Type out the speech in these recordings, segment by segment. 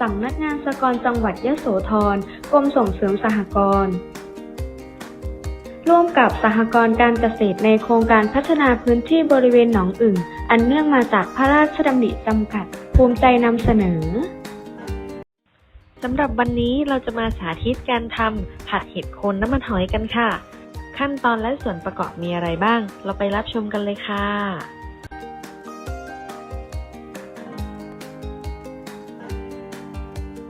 สำนักงานสหกรณ์จังหวัดยะโสธรกรมส่งเสริมสหกรณ์ร่วมกับสหกรณ์การเกษตรในโครงการพัฒนาพื้นที่บริเวณหนองอึ่ง อันเนื่องมาจากพระราชดำริจำกัด ภูมิใจนำเสนอสำหรับวันนี้เราจะมาสาธิตการทำผัดเห็ดโคนน้ำมันหอยกันค่ะ ขั้นตอนและส่วนประกอบมีอะไรบ้าง เราไปรับชมกันเลยค่ะ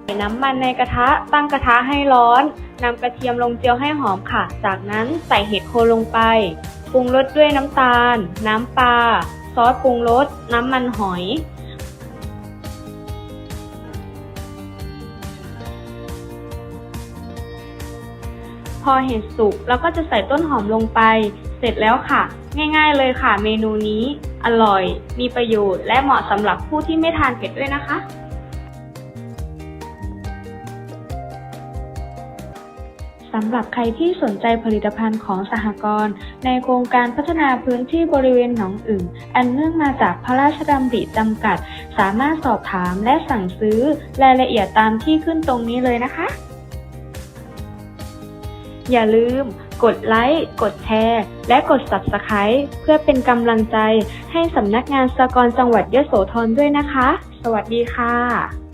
น้ำมันในกระทะตั้งกระทะให้ร้อนนำกระเทียมลงเจียวให้หอมค่ะ จากนั้นใส่เห็ดโคนลงไปปรุงรสด้วยน้ำตาล น้ำปลาซอสปรุงรสน้ำมันหอย พอเห็ดสุกเราก็จะใส่ต้นหอมลงไป เสร็จแล้วค่ะ ง่ายๆเลยค่ะ เมนูนี้อร่อย มีประโยชน์และเหมาะสำหรับผู้ที่ไม่ทานเผ็ดด้วยนะคะ สำหรับใครที่สนใจผลิตภัณฑ์ของสหกรณ์ในโครงการพัฒนาพื้นที่บริเวณหนองอึ่ง อันเนื่องมาจากพระราชดำริจำกัด สามารถสอบถามและสั่งซื้อรายละเอียดตามที่ขึ้นตรงนี้เลยนะคะ อย่าลืมกดไลค์ กดแชร์ และกด Subscribe เพื่อเป็นกำลังใจให้สำนักงานสหกรณ์จังหวัดยโสธรด้วยนะคะ สวัสดีค่ะ